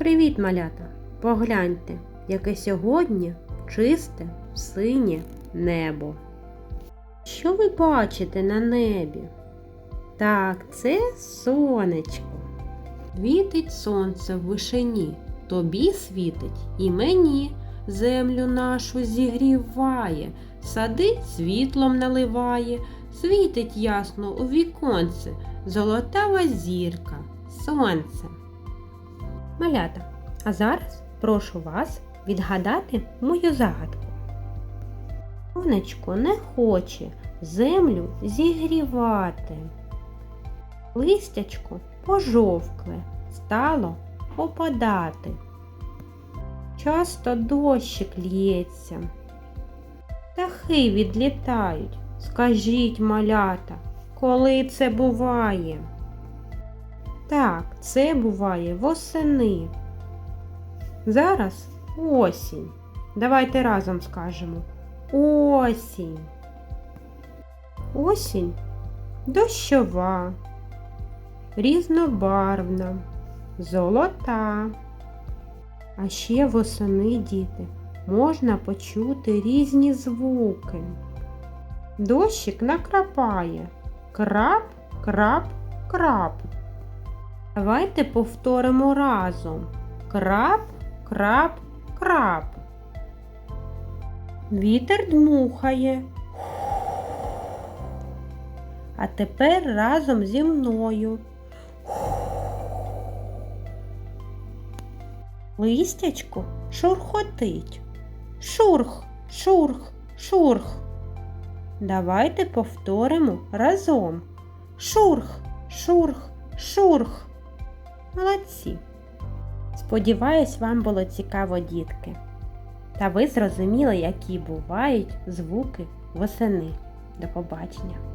Привіт, малята! Погляньте, яке сьогодні чисте синє небо. Що ви бачите на небі? Так, це сонечко. Світить сонце в вишині, тобі світить і мені. Землю нашу зігріває, сади світлом наливає, світить ясно у віконце, золотава зірка, сонце. Малята, а зараз прошу вас відгадати мою загадку. Сонечко не хоче землю зігрівати. Листячко пожовкле стало опадати. Часто дощик лється. Птахи відлітають. Скажіть, малята, коли це буває? Так, це буває восени. Зараз осінь. Давайте разом скажемо. Осінь. Осінь дощова, різнобарвна, золота. А ще восени, діти, можна почути різні звуки. Дощик накрапає. Крап, крап, крап. Давайте повторимо разом. Крап, крап, крап. Вітер дмухає. А тепер разом зі мною. Листячко шурхотить. Шурх, шурх, шурх. Давайте повторимо разом. Шурх, шурх, шурх. Молодці. Сподіваюсь, вам було цікаво, дітки. Та ви зрозуміли, які бувають звуки восени. До побачення!